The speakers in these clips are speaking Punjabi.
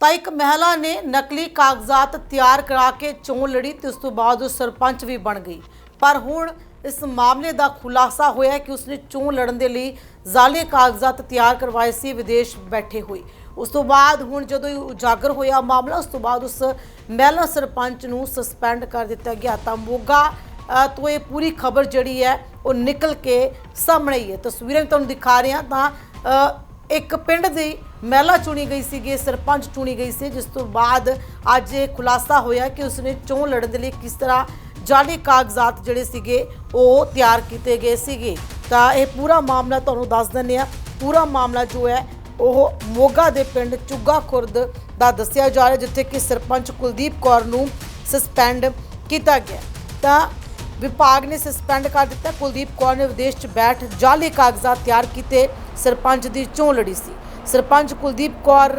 ਤਾਂ ਇੱਕ ਮਹਿਲਾ ਨੇ ਨਕਲੀ ਕਾਗਜ਼ਾਤ ਤਿਆਰ ਕਰਾ ਕੇ ਚੋਣ ਲੜੀ ਤੇ ਉਸ ਤੋਂ ਬਾਅਦ ਉਹ ਸਰਪੰਚ ਵੀ ਬਣ ਗਈ। ਪਰ ਹੁਣ ਇਸ ਮਾਮਲੇ ਦਾ ਖੁਲਾਸਾ ਹੋਇਆ ਕਿ ਉਸਨੇ ਚੋਣ ਲੜਨ ਦੇ ਲਈ ਜ਼ਾਲੇ ਕਾਗਜ਼ਾਤ ਤਿਆਰ ਕਰਵਾਏ ਸੀ, ਵਿਦੇਸ਼ ਬੈਠੇ ਹੋਏ। ਉਸ ਤੋਂ ਬਾਅਦ ਹੁਣ ਜਦੋਂ ਇਹ ਉਜਾਗਰ ਹੋਇਆ ਮਾਮਲਾ, ਉਸ ਤੋਂ ਬਾਅਦ ਉਸ ਮਹਿਲਾ ਸਰਪੰਚ ਨੂੰ ਸਸਪੈਂਡ ਕਰ ਦਿੱਤਾ ਗਿਆ। ਤਾਂ ਮੋਗਾ ਤੋਂ ਇਹ ਪੂਰੀ ਖਬਰ ਜਿਹੜੀ ਹੈ, ਉਹ ਨਿਕਲ ਕੇ ਸਾਹਮਣੇ ਹੀ ਹੈ। ਤਸਵੀਰਾਂ ਵੀ ਤੁਹਾਨੂੰ ਦਿਖਾ ਰਹੇ ਹਾਂ ਤਾਂ ਇੱਕ ਪਿੰਡ ਦੀ ਮਹਿਲਾ ਚੁਣੀ ਗਈ ਸੀਗੀ, ਸਰਪੰਚ ਚੁਣੀ ਗਈ ਸੀ, ਜਿਸ ਤੋਂ ਬਾਅਦ ਅੱਜ ਇਹ ਖੁਲਾਸਾ ਹੋਇਆ ਕਿ ਉਸਨੇ ਚੋਣ ਲੜਨ ਦੇ ਲਈ ਕਿਸ ਤਰ੍ਹਾਂ ਜਾਲੀ ਕਾਗਜ਼ਾਤ ਜਿਹੜੇ ਸੀਗੇ ਉਹ ਤਿਆਰ ਕੀਤੇ ਗਏ ਸੀਗੇ। ਤਾਂ ਇਹ ਪੂਰਾ ਮਾਮਲਾ ਤੁਹਾਨੂੰ ਦੱਸ ਦਿੰਦੇ ਆ ਪੂਰਾ ਮਾਮਲਾ ਜੋ ਹੈ, ਉਹ ਮੋਗਾ ਦੇ ਪਿੰਡ ਚੁੱਗਾ ਖੁਰਦ ਦਾ ਦੱਸਿਆ ਜਾ ਰਿਹਾ, ਜਿੱਥੇ ਕਿ ਸਰਪੰਚ ਕੁਲਦੀਪ ਕੌਰ ਨੂੰ ਸਸਪੈਂਡ ਕੀਤਾ ਗਿਆ। ਤਾਂ ਵਿਭਾਗ ਨੇ ਸਸਪੈਂਡ ਕਰ ਦਿੱਤਾ। ਕੁਲਦੀਪ ਕੌਰ ਨੇ ਵਿਦੇਸ਼ 'ਚ ਬੈਠ ਜਾਲੀ ਕਾਗਜ਼ਾਤ ਤਿਆਰ ਕੀਤੇ। ਸਰਪੰਚ ਦੀ ਚੋਣ ਲੜੀ ਸੀ। ਸਰਪੰਚ ਕੁਲਦੀਪ ਕੌਰ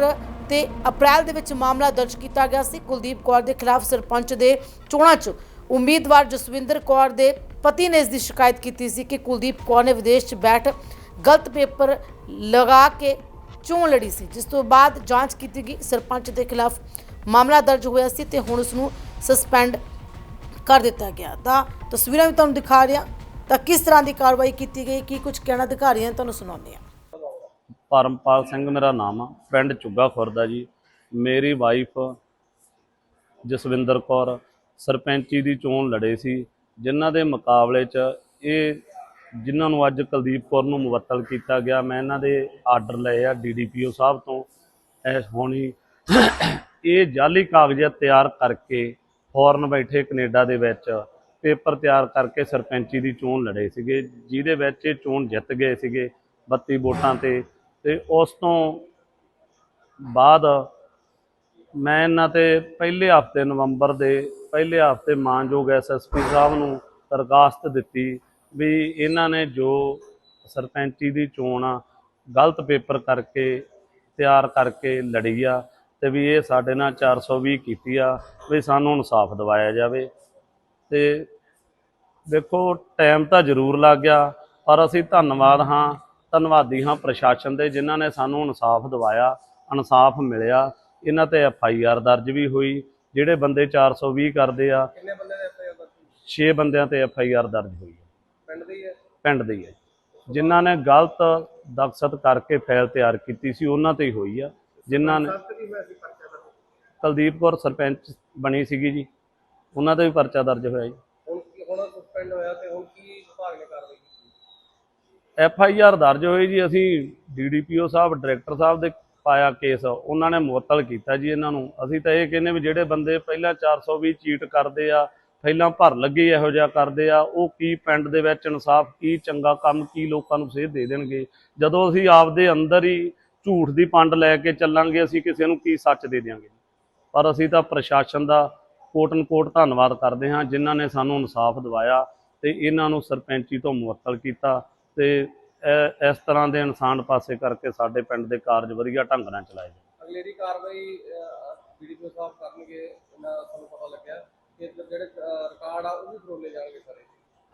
ਤੇ ਅਪ੍ਰੈਲ ਦੇ ਵਿੱਚ ਮਾਮਲਾ ਦਰਜ ਕੀਤਾ ਗਿਆ ਸੀ। ਕੁਲਦੀਪ ਕੌਰ ਦੇ ਖਿਲਾਫ ਸਰਪੰਚ ਦੇ ਚੋਣਾਂ 'ਚ ਉਮੀਦਵਾਰ ਜਸਵਿੰਦਰ ਕੌਰ ਦੇ ਪਤੀ ਨੇ ਇਸ ਦੀ ਸ਼ਿਕਾਇਤ ਕੀਤੀ ਸੀ ਕਿ ਕੁਲਦੀਪ ਕੌਰ ਨੇ ਵਿਦੇਸ਼ 'ਚ ਬੈਠ ਗਲਤ ਪੇਪਰ ਲਗਾ ਕੇ ਚੋਣ ਲੜੀ ਸੀ। ਜਿਸ ਤੋਂ ਬਾਅਦ ਜਾਂਚ ਕੀਤੀ ਗਈ। ਸਰਪੰਚ ਦੇ ਖਿਲਾਫ ਮਾਮਲਾ ਦਰਜ ਹੋਇਆ ਸੀ ਤੇ ਹੁਣ ਉਸ ਨੂੰ ਸਸਪੈਂਡ ਕਰ ਦਿੱਤਾ ਗਿਆ। ਤਾਂ ਤਸਵੀਰਾਂ ਵੀ ਤੁਹਾਨੂੰ ਦਿਖਾ ਰਿਹਾ। ਤਾਂ ਕਿਸ ਤਰ੍ਹਾਂ ਦੀ ਕਾਰਵਾਈ ਕੀਤੀ ਗਈ? ਕੀ ਕੁਝ ਕਹਿਣਾ ਅਧਿਕਾਰੀਆਂ ਨੇ ਤੁਹਾਨੂੰ ਸੁਣਾਉਂਦੇ ਆ ਪਰਮਪਾਲ ਸਿੰਘ ਮੇਰਾ ਨਾਮ ਆ, ਪਿੰਡ ਚੁੱਗਾ ਖੁਰਦਾ ਜੀ। ਮੇਰੀ ਵਾਈਫ ਜਸਵਿੰਦਰ ਕੌਰ ਸਰਪੰਚੀ ਦੀ ਚੋਣ ਲੜੇ ਸੀ, ਜਿਨ੍ਹਾਂ ਦੇ ਮੁਕਾਬਲੇ 'ਚ ਇਹ ਜਿਨ੍ਹਾਂ ਨੂੰ ਅੱਜ ਕੁਲਦੀਪ ਕੌਰ ਨੂੰ ਮੁਅੱਤਲ ਕੀਤਾ ਗਿਆ, ਮੈਂ ਇਹਨਾਂ ਦੇ ਆਰਡਰ ਲਏ ਆ ਡੀਡੀਪੀਓ ਸਾਹਿਬ ਤੋਂ। ਐ ਹੋਣੀ ਇਹ ਜਾਲੀ ਕਾਗਜ਼ਾਤ ਤਿਆਰ ਕਰਕੇ ਫੌਰਨ ਬੈਠੇ ਕੈਨੇਡਾ ਦੇ ਵਿੱਚ ਪੇਪਰ ਤਿਆਰ ਕਰਕੇ ਸਰਪੰਚੀ ਦੀ ਚੋਣ ਲੜੇ ਸੀਗੇ, ਜਿਹਦੇ ਵਿੱਚ ਇਹ ਚੋਣ ਜਿੱਤ ਗਏ ਸੀਗੇ 32 ਵੋਟਾਂ ਤੇ ਤੇ ਉਸ ਤੋਂ ਬਾਅਦ ਮੈਂ ਇਹਨਾਂ ਤੇ ਪਹਿਲੇ ਹਫ਼ਤੇ ਨਵੰਬਰ ਦੇ ਪਹਿਲੇ ਹਫ਼ਤੇ ਮਾਨਯੋਗ ਐਸਐਸਪੀ ਸਾਹਿਬ ਨੂੰ ਦਰਖਾਸਤ ਦਿੱਤੀ ਵੀ ਇਹਨਾਂ ਨੇ ਜੋ ਸਰਪੰਚੀ ਦੀ ਚੋਣ ਆ, ਗਲਤ ਪੇਪਰ ਕਰਕੇ, ਤਿਆਰ ਕਰਕੇ ਲੜੀ ਆ ਤੇ ਵੀ ਇਹ ਸਾਡੇ ਨਾਲ 420 ਕੀਤੀ ਆ, ਵੀ ਸਾਨੂੰ ਇਨਸਾਫ ਦਿਵਾਇਆ ਜਾਵੇ। ਤੇ ਦੇਖੋ, ਟਾਈਮ ਤਾਂ ਜ਼ਰੂਰ ਲੱਗ ਗਿਆ, ਪਰ ਅਸੀਂ ਧੰਨਵਾਦ ਹਾਂ ਧੰਨਵਾਦੀ ਹਾਂ ਪ੍ਰਸ਼ਾਸਨ ਦੇ ਜਿਨ੍ਹਾਂ ਨੇ ਸਾਨੂੰ ਇਨਸਾਫ ਦਿਵਾਇਆ ਇਨਸਾਫ ਮਿਲਿਆ। ਇਹਨਾਂ ਤੇ ਐਫ ਆਈ ਆਰ ਦਰਜ ਵੀ ਹੋਈ। ਜਿਹੜੇ ਬੰਦੇ 420 ਕਰਦੇ ਆ ਕਿੰਨੇ ਬੰਦੇ ਦੇ ਐਫਆਈਆਰ ਦਰਜ 6 ਬੰਦਿਆਂ ਤੇ ਐਫ ਆਈ ਆਰ ਦਰਜ ਹੋਈ ਹੈ। ਪਿੰਡ ਦੇ ਹੀ? ਹੈ ਪਿੰਡ ਦੇ ਹੀ। ਹੈ ਜਿਨ੍ਹਾਂ ਨੇ ਗਲਤ ਦਖਸਤ ਕਰਕੇ ਫਾਈਲ ਤਿਆਰ ਕੀਤੀ ਸੀ ਉਹਨਾਂ ਤੇ ਹੀ ਹੋਈ ਆ। ਜਿਨ੍ਹਾਂ ਨੇ ਕੁਲਦੀਪ ਕੌਰ ਸਰਪੰਚ ਬਣੀ ਸੀਗੀ ਜੀ। ਉਹਨਾਂ ਤੇ ਵੀ ਪਰਚਾ ਦਰਜ ਹੋਇਆ ਜੀ। ਹੁਣ ਕੀ ਹੁਣ ਸਸਪੈਂਡ ਹੋਇਆ ਤੇ ਹੁਣ ਕੀ ਵਿਭਾਗ ਨੇ ਕਾਰਵਾਈ ਕੀਤੀ ਐਫ ਆਈ ਆਰ ਦਰਜ ਹੋਈ ਜੀ, ਅਸੀਂ ਡੀਡੀਪੀਓ ਸਾਹਿਬ, ਡਾਇਰੈਕਟਰ ਸਾਹਿਬ ਦੇ ਪਾਇਆ ਕੇਸ, ਉਹਨਾਂ ਨੇ ਮੁਅੱਤਲ ਕੀਤਾ ਜੀ ਇਹਨਾਂ ਨੂੰ। ਅਸੀਂ ਤਾਂ ਇਹ ਕਹਿੰਦੇ ਵੀ ਜਿਹੜੇ ਬੰਦੇ ਪਹਿਲਾਂ 420 ਚੀਟ ਕਰਦੇ ਆ, ਪਹਿਲਾਂ ਭਰ ਲੱਗੇ ਇਹੋ ਜਿਹਾ ਕਰਦੇ ਆ, ਉਹ ਕੀ ਪਿੰਡ ਦੇ ਵਿੱਚ ਇਨਸਾਫ, ਕੀ ਚੰਗਾ ਕੰਮ, ਕੀ ਲੋਕਾਂ ਨੂੰ ਸੇਧ ਦੇ ਦੇਣਗੇ? ਜਦੋਂ ਅਸੀਂ ਆਪਦੇ ਅੰਦਰ ਹੀ ਝੂਠ ਦੀ ਪੰਡ ਲੈ ਕੇ ਚੱਲਾਂਗੇ, ਅਸੀਂ ਕਿਸੇ ਨੂੰ ਕੀ ਸੱਚ ਦੇ ਦਿਆਂਗੇ? ਪਰ ਅਸੀਂ ਤਾਂ ਪ੍ਰਸ਼ਾਸਨ ਦਾ ਕੋਟਨ ਕੋਟ ਧੰਨਵਾਦ ਕਰਦੇ ਹਾਂ, ਜਿਨ੍ਹਾਂ ਨੇ ਸਾਨੂੰ ਇਨਸਾਫ ਦਿਵਾਇਆ ਤੇ ਇਹਨਾਂ ਨੂੰ ਸਰਪੰਚੀ ਤੋਂ ਮੁਅੱਤਲ ਕੀਤਾ। ਤੇ ਇਸ ਤਰ੍ਹਾਂ ਦੇ ਇਨਸਾਨ ਪਾਸੇ ਕਰਕੇ ਸਾਡੇ ਪਿੰਡ ਦੇ ਕਾਰਜ ਵਧੀਆ ਢੰਗ ਨਾਲ ਚਲਾਏ ਜਾਣ। ਅਗਲੇਰੀ ਕਾਰਵਾਈ ਵੀਡੀਓ ਸਾਹਿਬ ਕਰਨਗੇ ਇਹਨਾਂ ਸਾਨੂੰ ਪਤਾ ਲੱਗਿਆ ਕਿ ਜਿਹੜੇ ਰਿਕਾਰਡ ਆ ਉਹ ਵੀ ਫਰੋਲੇ ਜਾਣਗੇ ਸਾਰੇ।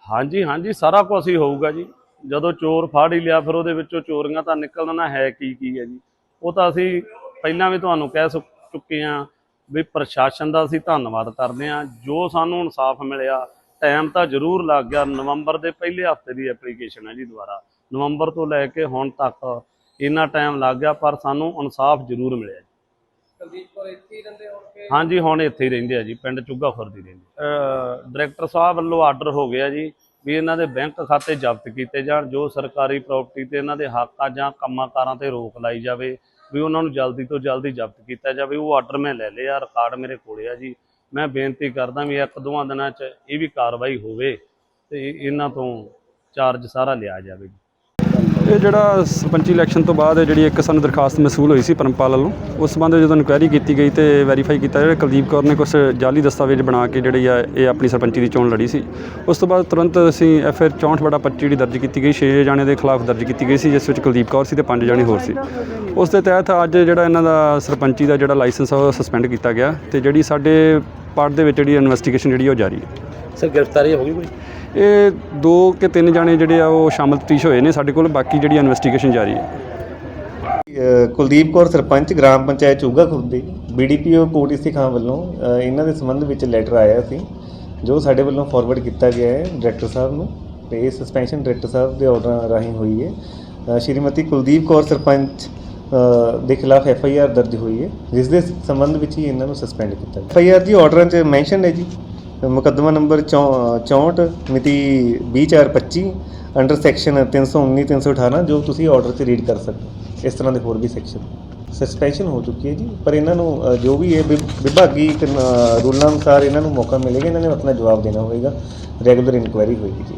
ਹਾਂਜੀ ਹਾਂਜੀ ਸਾਰਾ ਕੁਝ ਹੀ ਹੋਊਗਾ ਜੀ। ਜਦੋਂ ਚੋਰ ਫਾੜ ਹੀ ਲਿਆ ਫਿਰ ਉਹਦੇ ਵਿੱਚੋਂ ਚੋਰੀਆਂ ਤਾਂ ਨਿਕਲਣਾ ਹੈ ਕੀ ਕੀ ਹੈ ਜੀ। ਉਹ ਤਾਂ ਅਸੀਂ ਪਹਿਲਾਂ ਵੀ ਤੁਹਾਨੂੰ ਕਹਿ ਚੁੱਕੇ ਹਾਂ ਵੀ ਪ੍ਰਸ਼ਾਸਨ ਦਾ ਅਸੀਂ ਧੰਨਵਾਦ ਕਰਦੇ ਹਾਂ। ਜੋ ਸਾਨੂੰ ਇਨਸਾਫ ਮਿਲਿਆ ਟਾਈਮ ਤਾਂ ਜ਼ਰੂਰ ਲੱਗ ਗਿਆ। ਨਵੰਬਰ ਦੇ ਪਹਿਲੇ ਹਫ਼ਤੇ ਦੀ ਐਪਲੀਕੇਸ਼ਨ ਹੈ ਜੀ ਦੁਬਾਰਾ। ਨਵੰਬਰ ਤੋਂ ਲੈ ਕੇ ਹੁਣ ਤੱਕ ਇੰਨਾ ਟਾਈਮ ਲੱਗ ਗਿਆ ਪਰ ਸਾਨੂੰ ਇਨਸਾਫ ਜ਼ਰੂਰ ਮਿਲਿਆ ਜੀ। ਕੁਲਦੀਪ ਕੌਰ ਇੱਥੇ ਹੀ ਰਹਿੰਦੇ ਹੁਣ ਕਿ ਹਾਂਜੀ ਹੁਣ ਇੱਥੇ ਹੀ ਰਹਿੰਦੇ ਆ ਜੀ ਪਿੰਡ ਚੁੱਗਾ ਖੁਰਦੀ ਰਹਿੰਦੇ ਡਾਇਰੈਕਟਰ ਸਾਹਿਬ ਵੱਲੋਂ ਆਰਡਰ ਹੋ ਗਿਆ ਜੀ ਵੀ ਇਹਨਾਂ ਦੇ ਬੈਂਕ ਖਾਤੇ ਜ਼ਬਤ ਕੀਤੇ ਜਾਣ ਜੋ ਸਰਕਾਰੀ ਪ੍ਰਾਪਰਟੀ ਤੇ ਇਹਨਾਂ ਦੇ ਹੱਕ ਜਾਂ ਕੰਮਾਂ ਕਾਰਾਂ ਤੇ ਰੋਕ ਲਾਈ ਜਾਵੇ ਵੀ ਉਹਨਾਂ ਨੂੰ ਜਲਦੀ ਤੋਂ ਜਲਦੀ ਜ਼ਬਤ ਕੀਤਾ ਜਾਵੇ। ਉਹ ਆਰਡਰ ਮੈਂ ਲੈ ਲਿਆ ਰਿਕਾਰਡ ਮੇਰੇ ਕੋਲੇ ਆ ਜੀ। ਮੈਂ ਬੇਨਤੀ ਕਰਦਾ ਵੀ ਇੱਕ ਦੋਵਾਂ ਦਿਨਾਂ 'ਚ ਇਹ ਵੀ ਕਾਰਵਾਈ ਹੋਵੇ ਤੇ ਇਹਨਾਂ ਤੋਂ ਚਾਰਜ ਸਾਰਾ ਲਿਆ ਜਾਵੇ। ਇਹ ਜਿਹੜਾ ਸਰਪੰਚੀ ਇਲੈਕਸ਼ਨ ਤੋਂ ਬਾਅਦ ਜਿਹੜੀ ਇੱਕ ਸਾਨੂੰ ਦਰਖਾਸਤ ਮਸੂਲ ਹੋਈ ਸੀ ਪਰਮਪਾਲ ਵੱਲੋਂ, ਉਸ ਸੰਬੰਧ ਜਦੋਂ ਇਨਕੁਆਇਰੀ ਕੀਤੀ ਗਈ ਤੇ ਵੈਰੀਫਾਈ ਕੀਤਾ, ਜਿਹੜਾ ਕੁਲਦੀਪ ਕੌਰ ਨੇ ਕੁਝ ਜਾਲੀ ਦਸਤਾਵੇਜ਼ ਬਣਾ ਕੇ ਜਿਹੜੀ ਆ, ਇਹ ਆਪਣੀ ਸਰਪੰਚੀ ਦੀ ਚੋਣ ਲੜੀ ਸੀ। ਉਸ ਤੋਂ ਬਾਅਦ ਤੁਰੰਤ ਅਸੀਂ ਐਫ ਆਰ 64 ਬੜਾ 25 ਜਿਹੜੀ ਦਰਜ ਕੀਤੀ ਗਈ 6 ਜਾਣੇ ਦੇ ਖਿਲਾਫ ਦਰਜ ਕੀਤੀ ਗਈ ਸੀ, ਜਿਸ ਵਿੱਚ ਕੁਲਦੀਪ ਕੌਰ ਸੀ ਤੇ 5 ਜਾਣੇ ਹੋਰ ਸੀ। ਉਸ ਦੇ ਤਹਿਤ ਅੱਜ ਜਿਹੜਾ ਇਹਨਾਂ ਦਾ ਸਰਪੰਚੀ ਦਾ ਜਿਹੜਾ ਲਾਇਸੈਂਸ ਆ, ਉਹ ਸਸਪੈਂਡ ਕੀਤਾ ਗਿਆ ਤੇ ਜਿਹੜੀ ਸਾਡੇ ਪਾਰਟ ਦੇ ਵਿੱਚ ਜਿਹੜੀ ਇਨਵੈਸਟੀਗੇਸ਼ਨ ਜਿਹੜੀ ਉਹ ਜਾਰੀ ਹੈ। ਸਰ ਗ੍ਰਿਫਤਾਰੀ ਹੋ ਗਈ ਕੋਈ? ਇਹ ਦੋ ਕਿ ਤਿੰਨ ਜਾਣੇ ਜਿਹੜੇ ਆ ਉਹ ਸ਼ਾਮਲ ਤਫਤੀਸ਼ ਹੋਏ ਨੇ ਸਾਡੇ ਕੋਲ ਬਾਕੀ ਜਿਹੜੀ ਇਨਵੈਸਟੀਗੇਸ਼ਨ ਜਾਰੀ ਹੈ। ਅ, ਕੁਲਦੀਪ ਕੌਰ ਸਰਪੰਚ ਗ੍ਰਾਮ ਪੰਚਾਇਤ ਚੂਗਾ ਖੁਰਦੇ ਬੀਡੀਪੀਓ ਕੋਟੀਸੀ ਖਾਂ ਵੱਲੋਂ ਅ, ਇਹਨਾਂ ਦੇ ਸੰਬੰਧ ਵਿੱਚ ਲੈਟਰ ਆਇਆ ਸੀ ਜੋ ਸਾਡੇ ਵੱਲੋਂ ਫਾਰਵਰਡ ਕੀਤਾ ਗਿਆ ਹੈ ਡਾਇਰੈਕਟਰ ਸਾਹਿਬ ਨੂੰ ਤੇ ਇਹ ਸਸਪੈਂਸ਼ਨ ਡਾਇਰੈਕਟਰ ਸਾਹਿਬ ਦੇ ਆਰਡਰ ਰਾਹੀਂ ਹੋਈ ਹੈ। ਅ, ਸ਼੍ਰੀਮਤੀ ਕੁਲਦੀਪ ਕੌਰ ਸਰਪੰਚ ਦੇ ਖਿਲਾਫ ਐਫ ਆਈ ਆਰ ਦਰਜ ਹੋਈ ਹੈ, ਜਿਸ ਦੇ ਸੰਬੰਧ ਵਿੱਚ ਹੀ ਇਹਨਾਂ ਨੂੰ ਸਸਪੈਂਡ ਕੀਤਾ ਗਿਆ। ਐਫ ਆਈ ਆਰ ਦੀ ਆਰਡਰਾਂ 'ਚ ਮੈਂਸ਼ਨ ਹੈ ਜੀ, ਮੁਕੱਦਮਾ ਨੰਬਰ 64 ਮਿਤੀ 20425 ਅੰਡਰ ਸੈਕਸ਼ਨ 319 318 ਜੋ ਤੁਸੀਂ ਆਰਡਰ 'ਚ ਰੀਡ ਕਰ ਸਕਦੇ ਹੋ। ਇਸ ਤਰ੍ਹਾਂ ਦੇ ਹੋਰ ਵੀ ਸੈਕਸ਼ਨ ਸਸਪੈਂਸ਼ਨ ਹੋ ਚੁੱਕੀ ਹੈ ਜੀ, ਪਰ ਇਹਨਾਂ ਨੂੰ ਜੋ ਵੀ ਇਹ ਵਿਭਾਗੀ ਕਾਨ- ਰੂਲਾਂ ਅਨੁਸਾਰ ਇਹਨਾਂ ਨੂੰ ਮੌਕਾ ਮਿਲੇਗਾ, ਇਹਨਾਂ ਨੇ ਆਪਣਾ ਜਵਾਬ ਦੇਣਾ ਹੋਵੇਗਾ। ਰੈਗੂਲਰ ਇਨਕੁਆਇਰੀ ਹੋਏਗੀ ਜੀ।